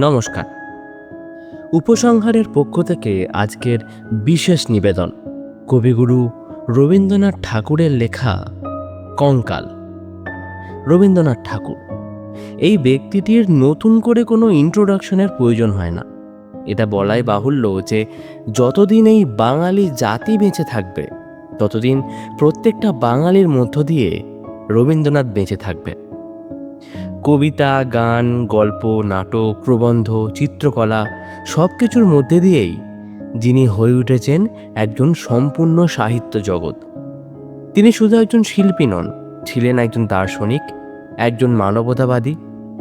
নমস্কার। উপসংহারের পক্ষ থেকে আজকের বিশেষ নিবেদন, কবিগুরু রবীন্দ্রনাথ ঠাকুরের লেখা কঙ্কাল। রবীন্দ্রনাথ ঠাকুর, এই ব্যক্তিটির নতুন করে কোনো ইন্ট্রোডাকশনের প্রয়োজন হয় না। এটা বলাই বাহুল্য যে যতদিন এই বাঙালি জাতি বেঁচে থাকবে, ততদিন প্রত্যেকটা বাঙালির মধ্য দিয়ে রবীন্দ্রনাথ বেঁচে থাকবে কবিতা, গান, গল্প, নাটক, প্রবন্ধ, চিত্রকলা সব কিছুর মধ্যে দিয়েই যিনি হয়ে উঠেছেন একজন সম্পূর্ণ সাহিত্য জগৎ। তিনি শুধু একজন শিল্পী নন, ছিলেন একজন দার্শনিক, একজন মানবতাবাদী,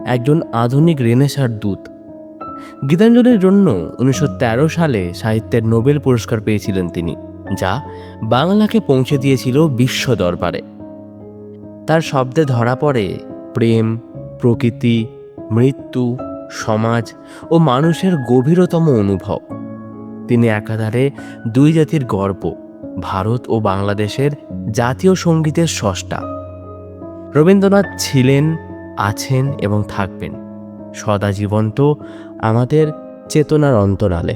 একজন আধুনিক রেনেসার দূত। গীতাঞ্জলির জন্য উনিশশো তেরো সালে সাহিত্যের নোবেল পুরস্কার পেয়েছিলেন তিনি, যা বাংলাকে পৌঁছে দিয়েছিল বিশ্ব দরবারে। তার শব্দে ধরা পড়ে প্রেম প্রকৃতি, মৃত্যু, সমাজ ও মানুষের গভীরতম অনুভব। তিনি একাধারে দুই জাতির গর্ব, ভারত ও বাংলাদেশের জাতীয় সঙ্গীতের স্রষ্টা। রবীন্দ্রনাথ ছিলেন, আছেন এবং থাকবেন। সদা জীবন্ত আমাদের চেতনার অন্তরালে।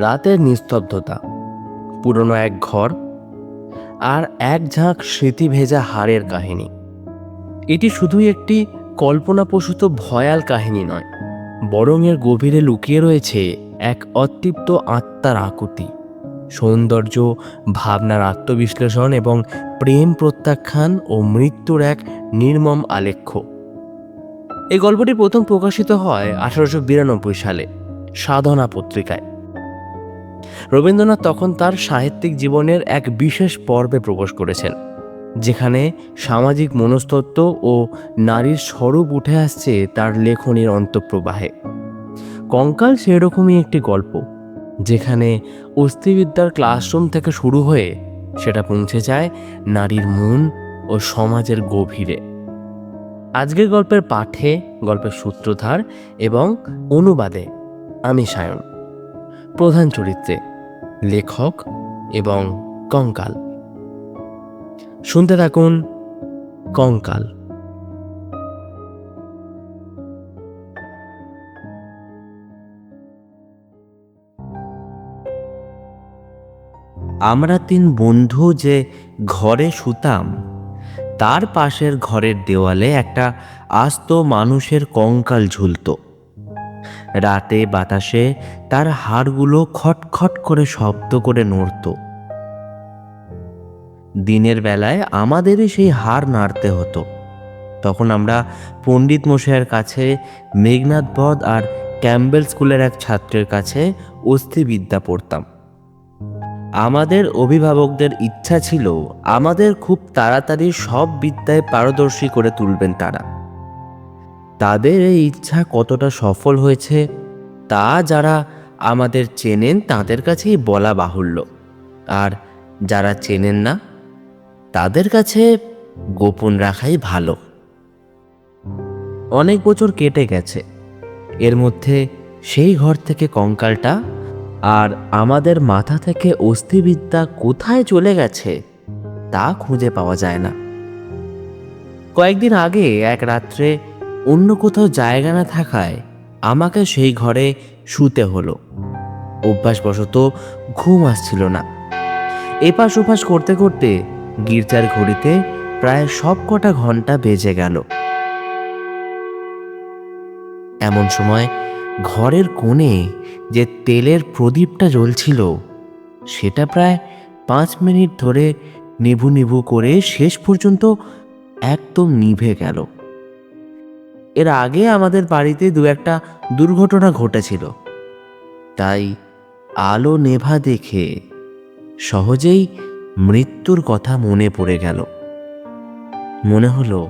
রাতের নিস্তব্ধতা, পুরনো এক ঘর আর এক ঝাঁক স্মৃতি ভেজা হাড়ের কাহিনী। এটি শুধুই একটি কল্পনাপ্রসূত ভয়াল কাহিনী নয়, বরং এর গভীরে লুকিয়ে রয়েছে এক অতৃপ্ত আত্মার আকুতি। সৌন্দর্য, ভাবনার আত্মবিশ্লেষণ এবং প্রেম প্রত্যাখ্যান ও মৃত্যুর এক নির্মম আলেখ্য। এই গল্পটি প্রথম প্রকাশিত হয় আঠারোশো বিরানব্বই সালে সাধনা পত্রিকায়। রবীন্দ্রনাথ তখন তার সাহিত্যিক জীবনের এক বিশেষ পর্বে প্রবেশ করেছেন, যেখানে সামাজিক মনস্তত্ত্ব ও নারীর স্বরূপ উঠে আসছে তার লেখনীর অন্তঃপ্রবাহে। কঙ্কাল সেরকমই একটি গল্প, যেখানে অস্থিবিদ্যার ক্লাসরুম থেকে শুরু হয়ে সেটা পৌঁছে যায় নারীর মন ও সমাজের গভীরে। আজকের গল্পের পাঠে, গল্পের সূত্রধার এবং অনুবাদে আমি সায়ন। প্রধান চরিত্রে লেখক এবং কঙ্কাল। শুনতে থাকুন কঙ্কাল। আমরা তিন বন্ধু যে ঘরে শুতাম, তার পাশের ঘরের দেওয়ালে একটা আস্ত মানুষের কঙ্কাল ঝুলতো। রাতে বাতাসে তার হাড়গুলো খটখট করে শব্দ করে নড়ত। দিনের বেলায় আমাদেরই সেই হাড় নাড়তে হতো। তখন আমরা পণ্ডিত মশাইয়ের কাছে, মেঘনাথ বধ আর ক্যাম্বেল স্কুলের এক ছাত্রের কাছে অস্থিবিদ্যা পড়তাম। আমাদের অভিভাবকদের ইচ্ছা ছিল আমাদের খুব তাড়াতাড়ি সব বিদ্যায় পারদর্শী করে তুলবেন তারা। তাদের এই ইচ্ছা কতটা সফল হয়েছে, তা যারা আমাদের চেনেন তাদের কাছেই বলা বাহুল্য। আর যারা চেনেন না, তাদের কাছে গোপন রাখাই ভালো। অনেক বছর কেটে গেছে। এর মধ্যে সেই ঘর থেকে কঙ্কালটা আর আমাদের মাথা থেকে অস্থিবিদ্যা কোথায় চলে গেছে, তা খুঁজে পাওয়া যায় না। কয়েকদিন আগে এক রাত্রে অন্য কোথাও জায়গা না থাকায় আমাকে সেই ঘরে শুতে হলো। অভ্যাসবশত ঘুম আসছিল না। এপাশ ওপাশ করতে করতে গির্জার ঘড়িতে প্রায় সব কটা ঘণ্টা বেজে গেল। এমন সময় ঘরের কোণে যে তেলের প্রদীপটা জ্বলছিল, সেটা প্রায় পাঁচ মিনিট ধরে নিভু নিভু করে শেষ পর্যন্ত একদম নিভে গেল। এর আগে আমাদের বাড়িতে দু একটা দুর্ঘটনা ঘটেছিল। তাই আলো নেভা দেখে সহজেই মৃত্যুর কথা মনে পড়ে গেল। মনে হলো,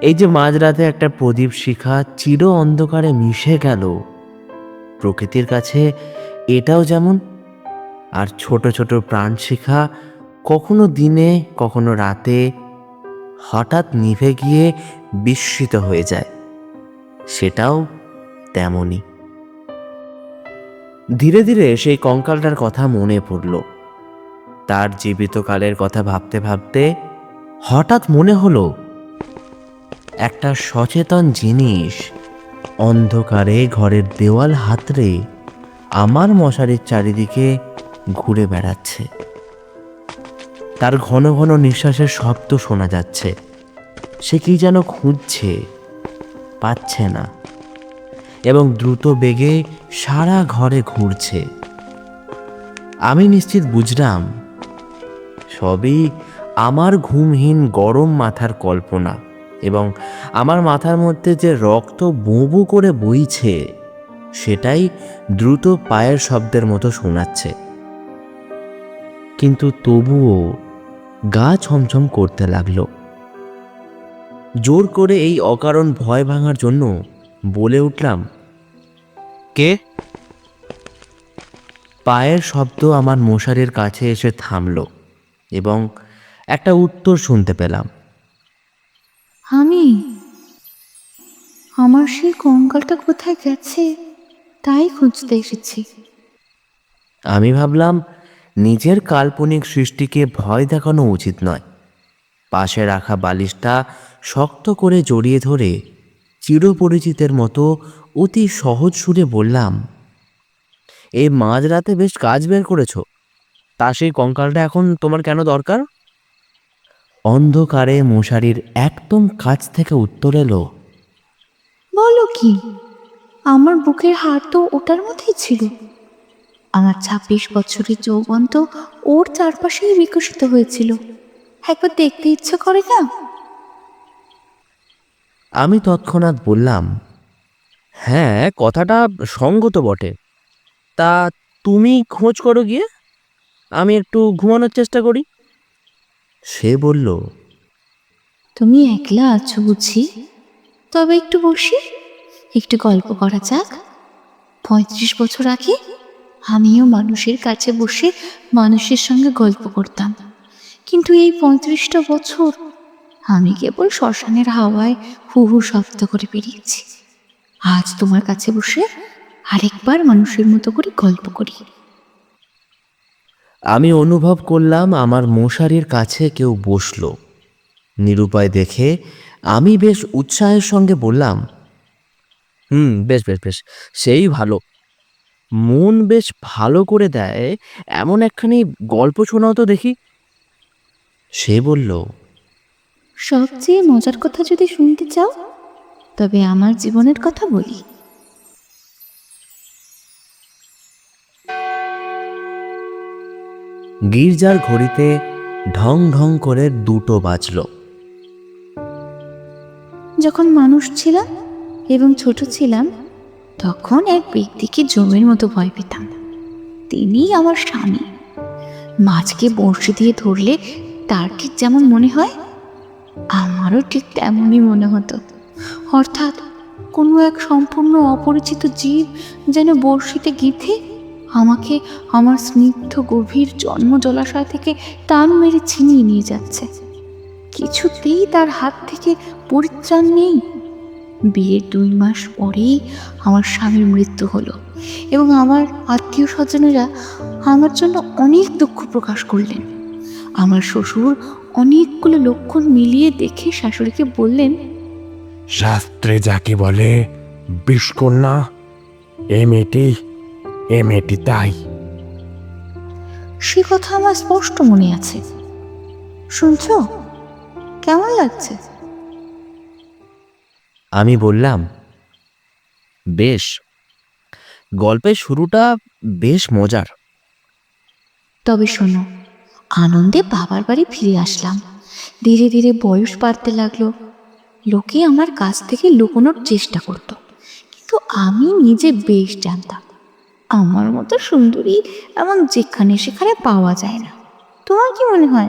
এই যে মাঝরাতে একটা প্রদীপ শিখা চির অন্ধকারে মিশে গেল, প্রকৃতির কাছে এটাও যেমন, আর ছোট ছোট প্রাণ শিখা কখনো দিনে, কখনো রাতে হঠাৎ নিভে গিয়ে বিস্মিত হয়ে যায়। সেটাও তেমনই। ধীরে ধীরে সেই কঙ্কালটার কথা মনে পড়ল। তার জীবিত কালের কথা ভাবতে ভাবতে হঠাৎ মনে হলো, একটা সচেতন জিনিস অন্ধকারে ঘরের দেওয়াল হাতড়ে আমার মশারির চারিদিকে ঘুরে বেড়াচ্ছে। তার ঘন ঘন নিঃশ্বাসের শব্দ শোনা যাচ্ছে। সে কি যেন খুঁজছে, পাচ্ছে না এবং দ্রুত বেগে সারা ঘরে ঘুরছে। আমি নিশ্চিত বুঝলাম, সবই আমার ঘুমহীন গরম মাথার কল্পনা এবং আমার মাথার মধ্যে যে রক্ত বুবু করে বইছে, সেটাই দ্রুত পায়ের শব্দের মতো শোনাচ্ছে। কিন্তু তবুও গা ছমছম করতে লাগল। জোর করে এই অকারণ ভয় ভাঙার জন্য বলে উঠলাম কে? পায়ের শব্দ আমার মশারির কাছে এসে থামলো এবং একটা উত্তর শুনতে পেলাম। আমি? আমার সেই কঙ্কালটা কোথায় গেছে তাই খুঁজতে এসেছি। আমি ভাবলাম নিজের কাল্পনিক সৃষ্টিকে ভয় দেখানো উচিত নয়। পাশে রাখা বালিশটা শক্ত করে জড়িয়ে ধরে চিরপরিচিতের মতো অতি সহজ সুরে বললাম এই মাঝরাতে বেশ কাজ বের করেছ। তা সেই কঙ্কালটা এখন তোমার কেন দরকার? অন্ধকারে মশারির একদম কাছ থেকে উত্তর এলো, বলো কি? আমার বুকের হাড় তো ওটার মধ্যেই ছিল। আমার ছাব্বিশ বছরের যৌবন তো ওর চারপাশেই বিকশিত হয়েছিল। একবার দেখতে ইচ্ছে করে না? আমি তৎক্ষণাৎ বললাম হ্যাঁ কথাটা সঙ্গত বটে। তা তুমি খোঁজ করো গিয়ে আমি একটু ঘুমানোর চেষ্টা করি। সে বলল তুমি একলা আছো বুঝি? তবে একটু বসি একটু গল্প করা যাক। পঁয়ত্রিশ বছর আগে আমিও মানুষের কাছে বসে মানুষের সঙ্গে গল্প করতাম। কিন্তু এই পঁয়ত্রিশটা বছর আমি কেবল শ্মশানের হাওয়ায় হু হু শব্দ করে বেরিয়েছি। আজ তোমার কাছে বসে আরেকবার মানুষের মতো করে গল্প করি। আমি অনুভব করলাম আমার মশারির কাছে কেউ বসল। নিরুপায় দেখে আমি বেশ উৎসাহের সঙ্গে বললাম, হুম, বেশ বেশ বেশ, সেই ভালো। মন বেশ ভালো করে দেয়, এমন একখানি গল্প শোনাও তো দেখি। সে বলল সবচেয়ে মজার কথা যদি শুনতে চাও তবে আমার জীবনের কথা বলি। গির্জার ঘড়িতে ঢং ঢং করে দুটো বাজল। যখন মানুষ ছিলাম এবং ছোট ছিলাম তখন এক ব্যক্তিকে জমির মতো ভয় পেতাম। তিনি আমার স্বামী। মাছকে বড়শি দিয়ে ধরলে তার ঠিক যেমন মনে হয়? আমারও ঠিক তেমনই মনে হতো। অর্থাৎ কোনো এক সম্পূর্ণ অপরিচিত জীব যেন বড়শিতে গিথে আমাকে আমার স্নিগ্ধ গভীর জন্ম জলাশয় থেকে টান মেরে ছিনিয়ে নিয়ে যাচ্ছে। কিছুতেই তার হাত থেকে পরিত্রাণ নেই। বিয়ের দুই মাস পরেই আমার স্বামীর মৃত্যু হলো এবং আমার আত্মীয় স্বজনেরা আমার জন্য অনেক দুঃখ প্রকাশ করলেন। আমার শ্বশুর অনেকগুলো লক্ষণ মিলিয়ে দেখে শাশুড়িকে বললেন শাস্ত্রে যাকে বলে বিষকন্যা এ মেয়েটি এ মেয়েটি তাই। সে কথা আমার স্পষ্ট মনে আছে। শুনছো? কেমন লাগছে? আমি বললাম বেশ গল্পের শুরুটা বেশ মজার। তবে শোনো আনন্দে বাবার বাড়ি ফিরে আসলাম। ধীরে ধীরে বয়স বাড়তে লাগল। লোকে আমার কাছ থেকে লুকোনোর চেষ্টা করতো কিন্তু আমি নিজে বেশ জানতাম আমার মতো সুন্দরী এমন যেখানে সেখানে পাওয়া যায় না। তোমার কি মনে হয়?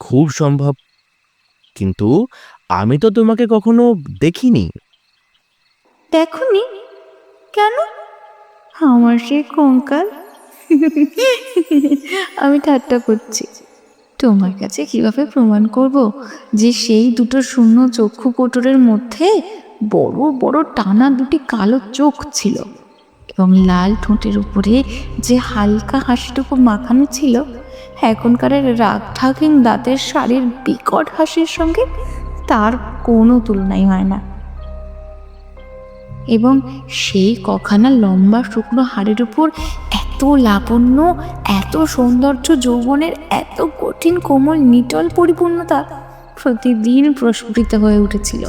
খুব সম্ভব কিন্তু আমি তো তোমাকে কখনো দেখিনি। দেখনি? কেন? আমার সে কঙ্কাল আমি ঠাট্টা করছি। তোমার কাছে কীভাবে প্রমাণ করব যে সেই দুটো শূন্য চক্ষু কোটরের মধ্যে বড় বড় টানা দুটি কালো চোখ ছিল এবং লাল ঠোঁটের উপরে যে হালকা হাসিটুকু মাখানো ছিল, এখনকার রাগ ঠাকিং দাঁতের শাড়ির বিকট হাসির সঙ্গে তার কোনো তুলনাই হয় না। এবং সেই কখানা লম্বা শুকনো হাড়ের উপর এত লাবণ্য, এত সৌন্দর্য, যৌবনের এত কঠিন কোমল নিটল পরিপূর্ণতা প্রতিদিন প্রস্ফুটিত হয়ে উঠেছিল।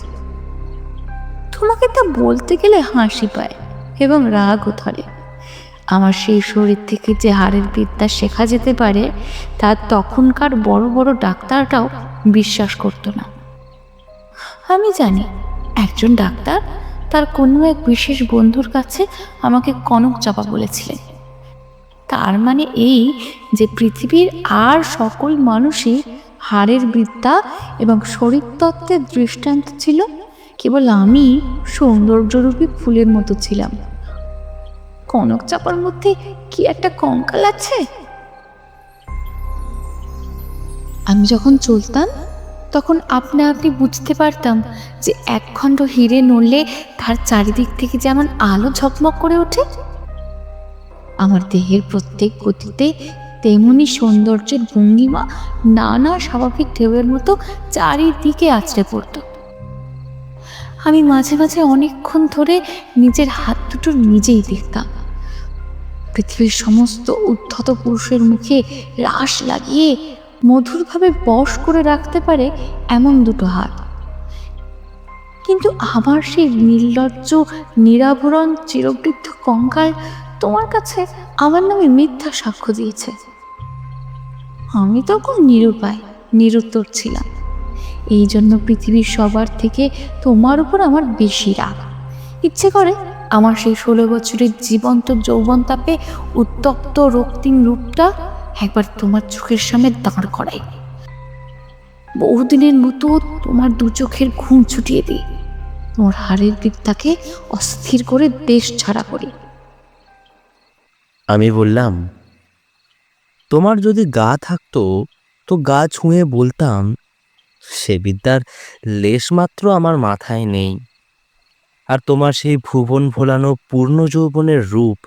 তোমাকে তা বলতে গেলে হাসি পায় এবং রাগও ধরে আমার সেই শরীর থেকে যে হাড়ের বিদ্যা শেখা যেতে পারে, তা তখনকার বড় বড় ডাক্তাররাও বিশ্বাস করতো না। আমি জানি, একজন ডাক্তার তার কোনো এক বিশেষ বন্ধুর কাছে আমাকে কনক চাপা বলেছিলেন। তার মানে এই যে পৃথিবীর আর সকল মানুষই হাড়ের বিদ্যা এবং শরীরতত্ত্বের দৃষ্টান্ত ছিল, কেবল আমি সৌন্দর্যরূপী ফুলের মতো ছিলাম। কনক চাপার মধ্যে কি একটা কঙ্কাল আছে? আমি যখন চলতাম, তখন আপনা আপনি বুঝতে পারতাম যে একখণ্ড হিরে নড়লে তার চারিদিক থেকে যেমন আলো ঝকমক করে ওঠে আমার দেহের প্রত্যেক গতিতে তেমনি সৌন্দর্যের ভঙ্গিমা নানা স্বাভাবিক ঢেউয়ের মতো চারিদিকে আছড়ে পড়তো। আমি মাঝে মাঝে অনেকক্ষণ ধরে নিজের হাত দুটো নিজেই দেখতাম। পৃথিবীর সমস্ত উদ্ধত পুরুষের মুখে রাস লাগিয়ে মধুরভাবে বশ করে রাখতে পারে এমন দুটো হাত। কিন্তু আমার সেই নির্লজ্জ, নিরাভরণ, চিরবৃদ্ধ কঙ্কাল তোমার কাছে আমার নামে মিথ্যা সাক্ষ্য দিয়েছে। আমি তখন নিরুপায়, নিরুত্তর ছিলাম। এই জন্য পৃথিবীর সবার থেকে তোমার উপর আমার বেশি রাগ। ইচ্ছে করে আমার সেই ষোলো বছরের জীবন্ত যৌবন তাপে উত্তপ্ত রক্তিম রূপটা একবার তোমার চোখের সামনে দাঁড় করাই। বহুদিনের মতো তোমার দু চোখের ঘুম ছুটিয়ে দিই। তোমার হাড়ের বিদ্যাকে অস্থির করে দেশ ছাড়া করি। আমি বললাম, তোমার যদি গা থাকতো, তো গা ছুঁয়ে বলতাম, সে বিদ্যার লেশমাত্র আমার মাথায় নেই। আর তোমার সেই ভুবন ভোলানো পূর্ণ যৌবনের রূপ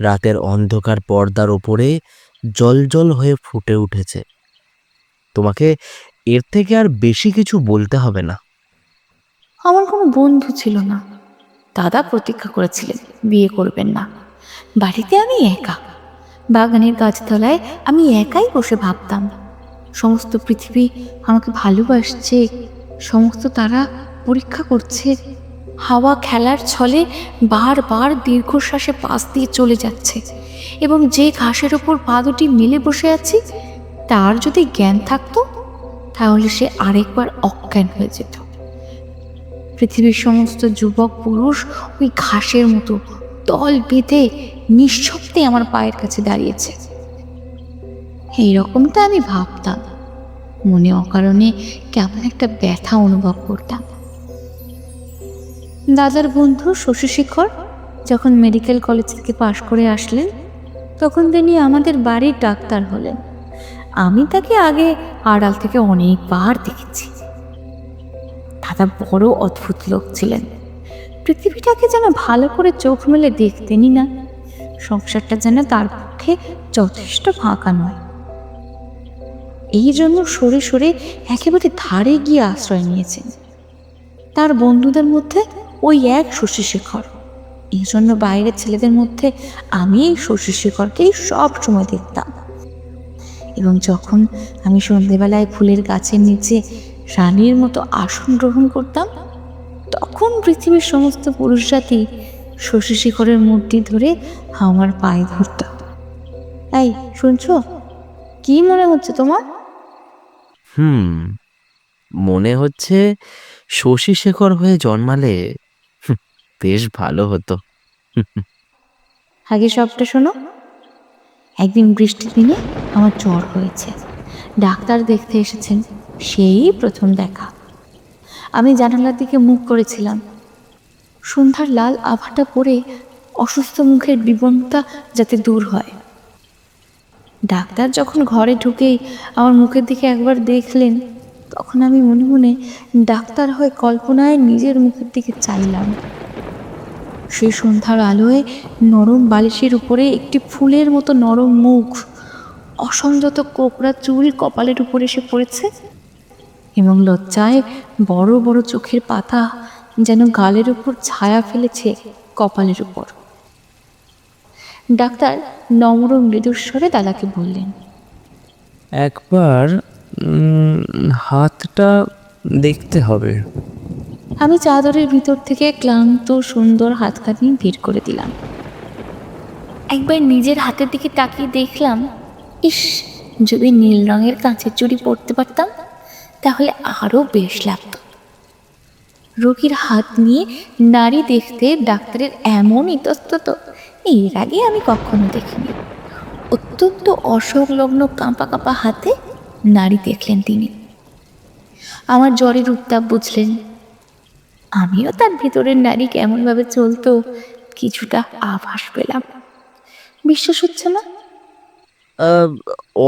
রাতের অন্ধকার পর্দার ওপরে জলজল হয়ে ফুটে উঠেছে। তোমাকে এর থেকে আর বেশি কিছু বলতে হবে না। আমার কোনো বন্ধু ছিল না। দাদা প্রতীক্ষা করেছিলেন, বিয়ে করবেন না। বাড়িতে আমি একা। বাগানের গাছতলায় আমি একাই বসে ভাবতাম। সমস্ত পৃথিবী আমাকে ভালোবাসছে, সমস্ত তারা পরীক্ষা করছে। হাওয়া খেলার ছলে বারবার দীর্ঘশ্বাসে পাশ দিয়ে চলে যাচ্ছে এবং যে ঘাসের ওপর পা দুটি মেলে বসে আছি, তার যদি জ্ঞান থাকতো, তাহলে সে আরেকবার অজ্ঞান হয়ে যেত। পৃথিবীর সমস্ত যুবক পুরুষ ওই ঘাসের মতো দল বেঁধে নিঃশব্দে আমার পায়ের কাছে দাঁড়িয়েছে। এই রকমটা আমি ভাবতাম। মনে অকারণে কেমন একটা ব্যথা অনুভব করতাম। দাদার বন্ধু শশীশেখর যখন মেডিকেল কলেজ থেকে পাশ করে আসলেন, তখন তিনি আমাদের বাড়ির ডাক্তার হলেন। আমি তাকে আগে আড়াল থেকে অনেকবার দেখেছি। দাদা বড় অদ্ভুত লোক ছিলেন। পৃথিবীটাকে যেন ভালো করে চোখ মেলে দেখতেনই না। সংসারটা যেন তার পক্ষে যথেষ্ট ফাঁকা নয়। এই জন্য সরে সরে একেবারে ধারে গিয়ে আশ্রয় নিয়েছেন তার বন্ধুদের মধ্যে ওই এক শশীশেখর এই জন্য বাইরের ছেলেদের মধ্যে আমি এই শশীশেখরকেই সব সময় দেখতাম। এবং যখন আমি সন্ধেবেলায় ফুলের গাছের নিচে রানীর মতো আসন গ্রহণ করতাম তখন পৃথিবীর সমস্ত পুরুষ জাতি শশী শিখরের মূর্তি ধরে আমার পায়ে ধরত। এই শুনছো? কি মনে হচ্ছে তোমার? হুম মনে হচ্ছে শশী শেখর হয়ে জন্মালে বেশ ভালো হতো। আগে সবটা শোনো। একদিন বৃষ্টির দিনে আমার জ্বর হয়েছে। ডাক্তার দেখতে এসেছেন সেই প্রথম দেখা। আমি জানালার দিকে মুখ করেছিলাম। সন্ধ্যার লাল আভাটা পড়ে অসুস্থ মুখের বিবনতা যাতে দূর হয়। ডাক্তার যখন ঘরে ঢুকেই আমার মুখের দিকে একবার দেখলেন, তখন আমি মনে মনে ডাক্তার হয়ে কল্পনায় নিজের মুখের দিকে চাইলাম। সেই সন্ধ্যার আলোয় নরম বালিশের উপরে একটি ফুলের মতো নরম মুখ, অসংযত কোকড়া চুল কপালের উপরে এসে পড়েছে। এবং লজ্জায় বড় বড় চোখের পাতা যেন গালের উপর ছায়া ফেলেছে কপালের উপর। ডাক্তার নম্র মৃদুস্বরে দাদাকে বললেন একবার হাতটা দেখতে হবে। আমি চাদরের ভিতর থেকে ক্লান্ত সুন্দর হাতখানি বের করে দিলাম। একবার নিজের হাতের দিকে তাকিয়ে দেখলাম ইস যদি নীল রঙের কাঁচের চুড়ি পরতে পারতাম তাহলে আরও বেশ লাগতো। রোগীর হাত নিয়ে নারী দেখতে ডাক্তারের এমন ইতস্তত, এর আগে আমি কখনো দেখিনি। অত্যন্ত অসংলগ্ন কাঁপা কাঁপা হাতে নারী দেখলেন তিনি। আমার জ্বরের উত্তাপ বুঝলেন, আমিও তার ভিতরের নারী কেমনভাবে চলতো, কিছুটা আভাস পেলাম। বিশ্বাস হচ্ছে না?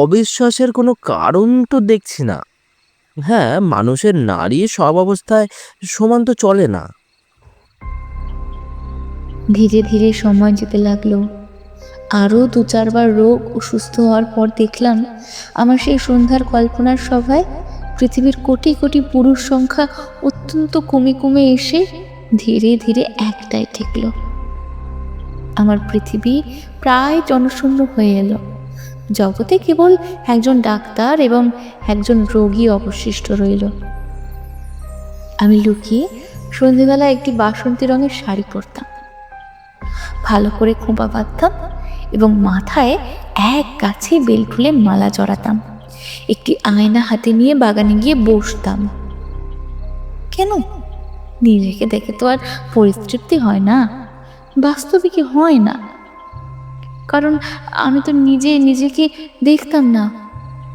অবিশ্বাসের কোনো কারণ তো দেখছি না। হ্যাঁ মানুষের নারী সব অবস্থায় সমান তো চলে না। ধীরে ধীরে সময় যেতে লাগল। আরও দু চারবার রোগ ও সুস্থ হওয়ার পর দেখলাম, আমার সেই সন্ধ্যার কল্পনার সভায় পৃথিবীর কোটি কোটি পুরুষ সংখ্যা অত্যন্ত কমে কমে এসে ধীরে ধীরে একটাই ঠেকলো। আমার পৃথিবী প্রায় জনশূন্য হয়ে এলো। জগতে কেবল একজন ডাক্তার এবং একজন রোগী অবশিষ্ট রইল। আমি লুকিয়ে সন্ধেবেলা একটি বাসন্তী রঙের শাড়ি পরতাম। ভালো করে খোঁপা বাঁধতাম এবং মাথায় এক গাছে বেল ফুলের মালা জড়াতাম। একটি আয়না হাতে নিয়ে বাগানে গিয়ে বসতাম। কেন? নিজেকে দেখে তো আর পরিতৃপ্তি হয় না। বাস্তবে কি হয় না? কারণ আমি তো নিজে নিজেকে দেখতাম না।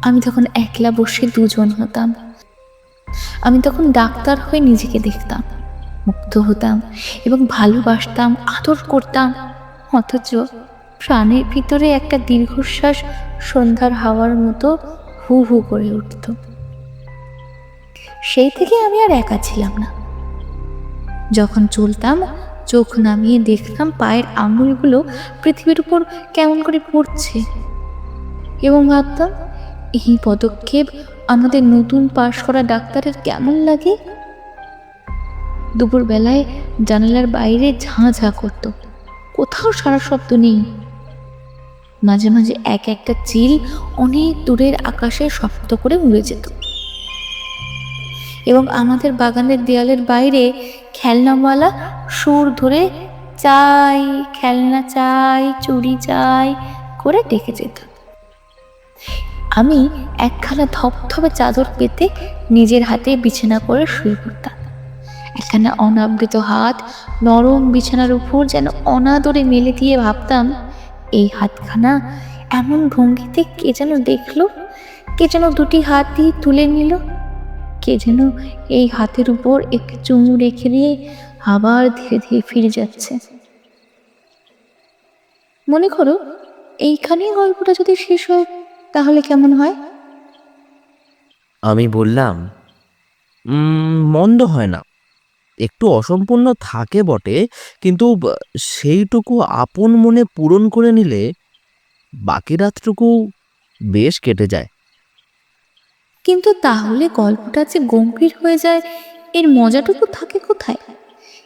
আমি তখন একলা বসে দুজন হতাম। আমি তখন ডাক্তার হয়ে নিজেকে দেখতাম মুক্ত হতাম এবং ভালোবাসতাম, আদর করতাম। অথচ প্রাণের ভিতরে একটা দীর্ঘশ্বাস সন্ধ্যার হাওয়ার মতো হু হু করে উঠত। সেই থেকে আমি আর একা ছিলাম না। যখন চলতাম চোখ নামিয়ে দেখতাম পায়ের আঙুলগুলো পৃথিবীর উপর কেমন করে পড়ছে। এবং ভাবতাম, এই পদক্ষেপ আমাদের নতুন পাশ করা ডাক্তারের কেমন লাগে? দুপুরবেলায় জানালার বাইরে ঝাঁ ঝাঁ করত। কোথাও সারা শব্দ নেই। মাঝে মাঝে এক একটা চিল অনেক দূরের আকাশে শব্দ করে উড়ে যেত। এবং আমাদের বাগানের দেয়ালের বাইরে খেলনাওয়ালা সুর ধরে চাই, খেলনা চাই, চুরি চাই করে ডেকে যেত। আমি একখানা ধপধপে চাদর পেতে নিজের হাতে বিছানা করে শুয়ে পড়তাম। একখানা অনাবৃত হাত, নরম বিছানার উপর যেন অনাদরে মেলে দিয়ে ভাবতাম, এই হাতখানা এমন ভঙ্গিতে কে যেন দেখল, কে যেন দুটি হাত দিয়ে তুলে নিল কে যেন এই হাতের উপর একটি চুমু রেখে দিয়ে আবার ধীরে ধীরে ফিরে যাচ্ছে। মনে করো এইখানেই গল্পটা যদি শেষ হয়, তাহলে কেমন হয়? আমি বললাম মন্দ হয় না। একটু অসম্পূর্ণ থাকে বটে, কিন্তু সেইটুকু আপন মনে পূরণ করে নিলে বাকি রাতটুকু বেশ কেটে যায়। কিন্তু তাহলে গল্পটা যে গম্ভীর হয়ে যায়, এর মজাটুকু থাকে কোথায়?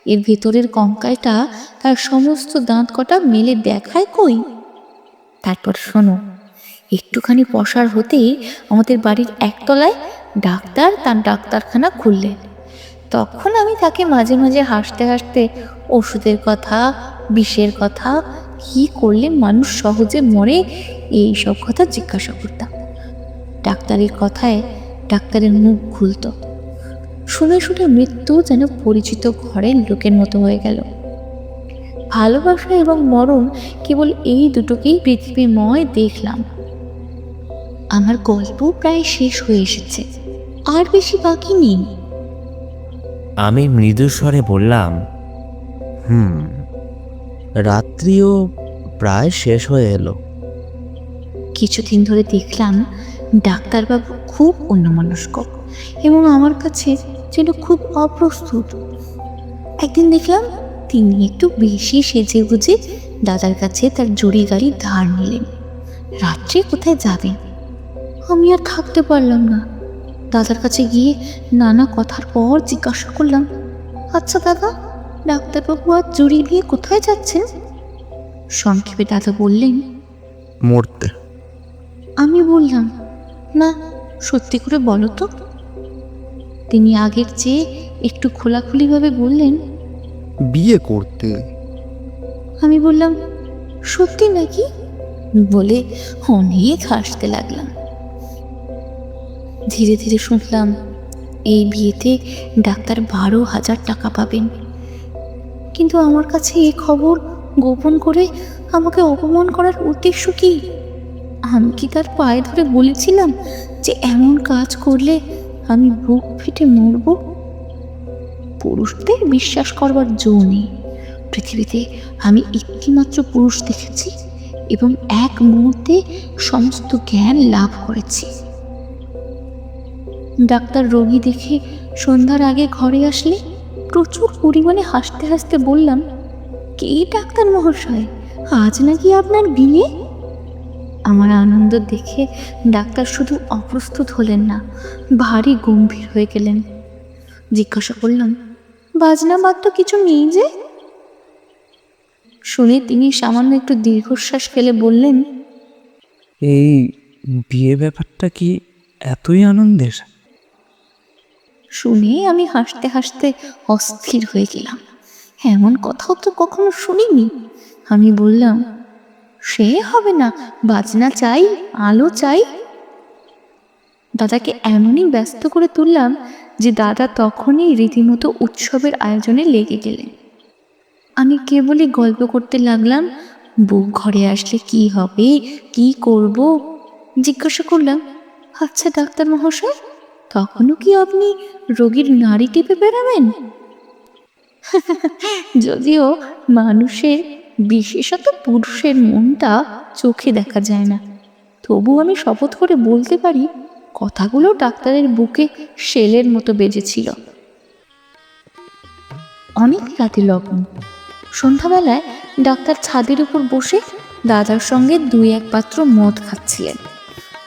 এর ভেতরের কঙ্কালটা তার সমস্ত দাঁত কটা মেলে দেখায় কই? তারপর শোনো, একটুখানি পসার হতেই আমাদের বাড়ির একতলায় ডাক্তার তার ডাক্তারখানা খুললেন। তখন আমি তাকে মাঝে মাঝে হাসতে হাসতে ওষুধের কথা, বিষের কথা, কি করলে মানুষ সহজে মরে, এই সব কথা জিজ্ঞাসা করতাম। ডাক্তারের কথায় ডাক্তারের মুখ খুলত। শুনে শুনে মৃত্যু যেন পরিচিত ঘরের লোকের মতো হয়ে গেল। ভালোবাসা এবং মরণ কেবল এই দুটোকেই পৃথিবীময় দেখলাম। আমার গল্প প্রায় শেষ হয়ে এসেছে। আর বেশি বাকি নেই। আমি মৃদুস্বরে বললাম হুম রাত্রিও প্রায় শেষ হয়ে এলো। কিছুদিন ধরে দেখলাম ডাক্তারবাবু খুব অন্যমনস্ক এবং আমার কাছে যেন খুব অপ্রস্তুত। একদিন দেখলাম তিনি একটু বেশি সেজে গুজে দাদার কাছে তার জড়ি গাড়ি ধার নিলেন। রাত্রে কোথায় যাবেন? আমি আর থাকতে পারলাম না। দাদার কাছে গিয়ে নানা কথার পর জিজ্ঞাসা করলাম আচ্ছা দাদা ডাক্তারবাবু আর জড়ি নিয়ে কোথায় যাচ্ছেন? সংক্ষেপে দাদা বললেন মরতে। আমি বললাম না সত্যি করে বলো তো। তিনি আগের চেয়ে একটু খোলাখুলিভাবে বললেন বিয়ে করতে। আমি বললাম সত্যি নাকি? বলে অনেক হাসতে লাগলাম। ধীরে ধীরে শুনলাম এই বিয়েতে ডাক্তার বারো হাজার টাকা পাবেন। কিন্তু আমার কাছে এ খবর গোপন করে আমাকে অপমান করার উদ্দেশ্য কি? আমি কি তার পায়ে ধরে বলেছিলাম যে এমন কাজ করলে আমি বুক ফেটে মরব? পুরুষদের বিশ্বাস করবার জো নেই। পৃথিবীতে আমি একটিমাত্র পুরুষ দেখেছি এবং এক মুহূর্তে সমস্ত জ্ঞান লাভ করেছি। ডাক্তার রোগী দেখে সন্ধ্যার আগে ঘরে আসলে প্রচুর পরিমাণে হাসতে হাসতে বললাম, কে ডাক্তার মহাশয়? আজ নাকি আপনার বিয়ে? আমার আনন্দ দেখে ডাক্তার শুধু অপ্রস্তুত হলেন না ভারী গম্ভীর হয়ে গেলেন। জিজ্ঞাসা করলাম বাজনা বাদ্য কিছু নেই যে? শুনে তিনি সামান্য একটু দীর্ঘশ্বাস ফেলে বললেন এই বিয়ে ব্যাপারটা কি এতই আনন্দের? শুনে আমি হাসতে হাসতে অস্থির হয়ে গেলাম। এমন কথাও তো কখনো শুনিনি। আমি বললাম সে হবে না। বাজনা চাই, আলো চাই। দাদাকে এমনই ব্যস্ত করে তুললাম যে দাদা তখনই রীতিমতো উৎসবের আয়োজনে লেগে গেলেন। আমি কেবলই গল্প করতে লাগলাম, বউ ঘরে আসলে কি হবে? কি করব? জিজ্ঞাসা করলাম আচ্ছা ডাক্তার মহাশয় তখনও কি আপনি রোগীর নাড়ি টিপে বেড়াবেন? যদিও মানুষের বিশেষত পুরুষের মনটা চোখে দেখা যায় না। তবু আমি শপথ করে বলতে পারি, কথাগুলো ডাক্তারের বুকে শেলের মতো বেজেছিল। অনেক রাতে লগ্ন সন্ধ্যাবেলায় ডাক্তার ছাদের উপর বসে দাদার সঙ্গে দুই এক পাত্র মদ খাচ্ছিলেন।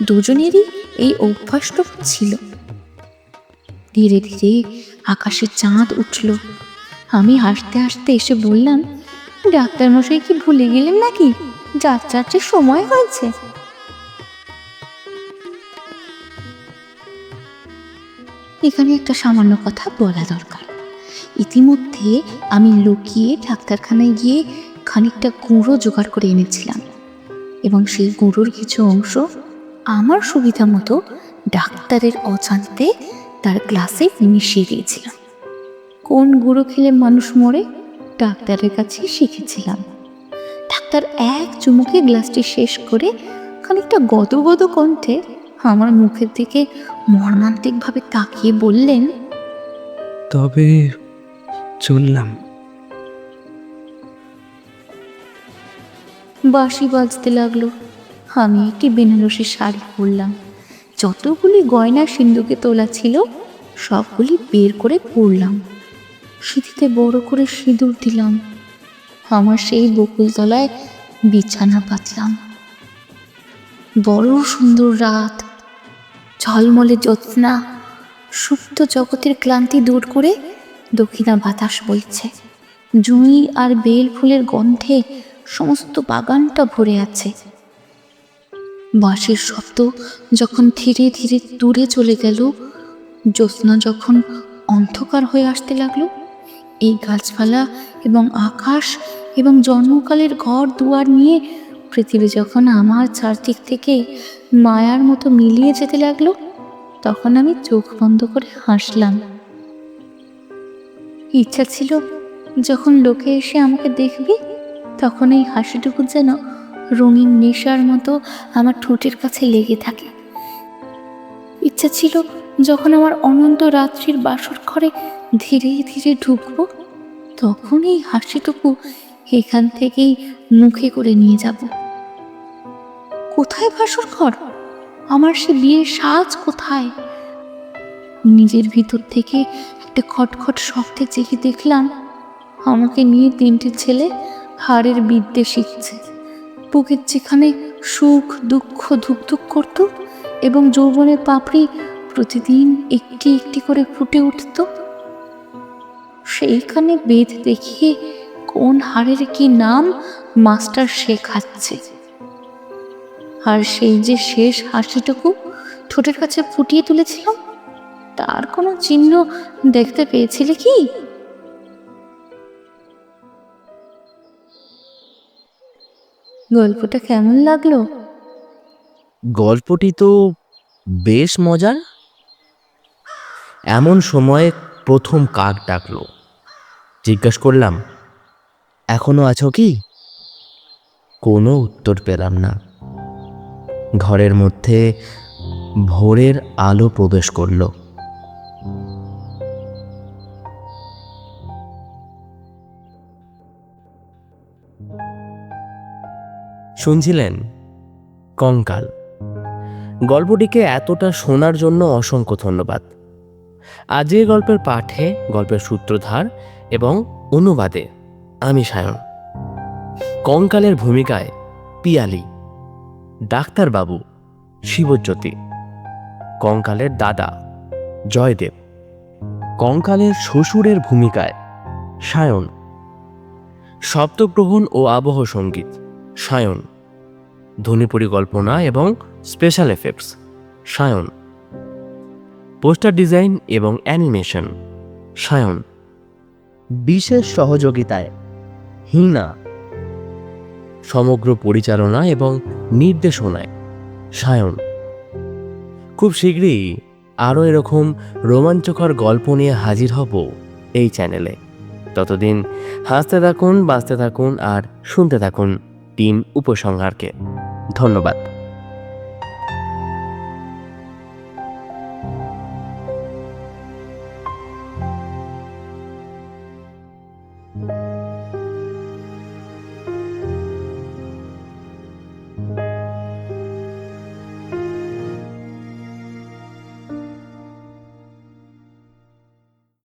দুজনেরই এই অভ্যাসটা ছিল। ধীরে ধীরে আকাশে চাঁদ উঠল। আমি হাসতে হাসতে এসে বললাম ডাক্তার মশাই কি ভুলে গেলেন নাকি? যাত্রার সময় হয়েছে। এখানে একটা সামান্য কথা বলা দরকার। ইতিমধ্যে আমি লুকিয়ে ডাক্তারখানায় গিয়ে খানিকটা গুঁড়ো জোগাড় করে এনেছিলাম এবং সেই গুঁড়োর কিছু অংশ আমার সুবিধা মতো ডাক্তারের অজান্তে তার গ্লাসে মিশিয়ে দিয়েছিলাম। কোন গুঁড়ো খেলে মানুষ মরে? ডাক্তারের কাছে শিখেছিলাম। ডাক্তার এক চুমুকে গ্লাসটি শেষ করে খানিকটা গদগদ কণ্ঠে আমার মুখের দিকে মর্মান্তিকভাবে তাকিয়ে বললেন তবে চললাম বাঁশি বাজতে লাগল। আমি একটি বেনারসি শাড়ি পরলাম। যতগুলি গয়না সিন্ধুকে তোলা ছিল সবগুলি বের করে পরলাম। সিঁথিতে বড় করে সিঁদুর দিলাম। আমার সেই বকুলতলায় বিছানা পাতলাম। বড় সুন্দর রাত, ঝলমলে জ্যোৎস্না, সুপ্ত জগতের ক্লান্তি দূর করে দক্ষিণা বাতাস বইছে। জুঁই আর বেল ফুলের গন্ধে সমস্ত বাগানটা ভরে আছে। বাঁশির শব্দ যখন ধীরে ধীরে দূরে চলে গেল, জ্যোৎস্না যখন অন্ধকার হয়ে আসতে লাগল এই গাছপালা এবং আকাশ এবং জন্মকালের ঘর দুয়ার নিয়ে পৃথিবী যখন আমার চারদিক থেকে মায়ার মতো মিলিয়ে যেতে লাগল, তখন আমি চোখ বন্ধ করে হাসলাম। ইচ্ছা ছিল যখন লোকে এসে আমাকে দেখবে, তখন এই হাসিটুকু যেন রঙিন নেশার মতো আমার ঠোঁটের কাছে লেগে থাকে। ইচ্ছা ছিল যখন আমার অনন্ত রাত্রির বাসর ঘরে ধীরে ধীরে ঢুকবো তখন এই হাসিটুকু এখান থেকেই মুখে করে নিয়ে যাব। কোথায় ভাসুর ঘর? আমার সে বিয়ের সাজ কোথায়? নিজের ভিতর থেকে একটা খটখট শব্দে জেগে দেখলাম, আমাকে নিয়ে তিনটি ছেলে হাড়ের বিদ্যে শিখছে। বুকের যেখানে সুখ, দুঃখ, ধুকধুক করত এবং যৌবনের পাপড়ি প্রতিদিন একটি একটি করে ফুটে উঠত সেইখানে বেদ দেখিয়ে কোন হাড়ের কি নাম মাস্টার শেখাচ্ছে আর সেই যে শেষ হাসিটুকু ঠোঁটের কাছে ফুটিয়ে তুলেছিলাম তার কোনো চিহ্ন দেখতে পেয়েছিলে কি? গল্পটা কেমন লাগল? গল্পটি তো বেশ মজার। এমন সময়ে প্রথম কাক ডাকলো। জিজ্ঞাসা করলাম, এখনও আছো কি? কোনো উত্তর পেলাম না। ঘরের মধ্যে ভোরের আলো প্রবেশ করল। শুনছিলেন কঙ্কাল। গল্পটিকে এতটা শোনার জন্য অসংখ্য ধন্যবাদ। আজকের গল্পের পাঠে গল্পের সূত্রধার এবং অনুবাদে। আমি সায়ন। কঙ্কালের ভূমিকায় পিয়ালি। ডাক্তারবাবু শিবজ্যোতি। কঙ্কালের দাদা জয়দেব। কঙ্কালের শ্বশুরের ভূমিকায় সায়ন। শব্দগ্রহণ ও আবহ সংগীত, সায়ন। ধ্বনি পরিকল্পনা এবং special effects Sayan. Poster design এবং অ্যানিমেশন, সায়ন। বিশেষ সহযোগিতায়। হিনা। সমগ্র পরিচালনা এবং নির্দেশনায়। সায়ন। খুব শীঘ্রই আরও এরকম রোমাঞ্চকর গল্প নিয়ে হাজির হব এই চ্যানেলে। ততদিন হাসতে থাকুন, বাঁচতে থাকুন আর শুনতে থাকুন টিম উপসংহারকে। ধন্যবাদ।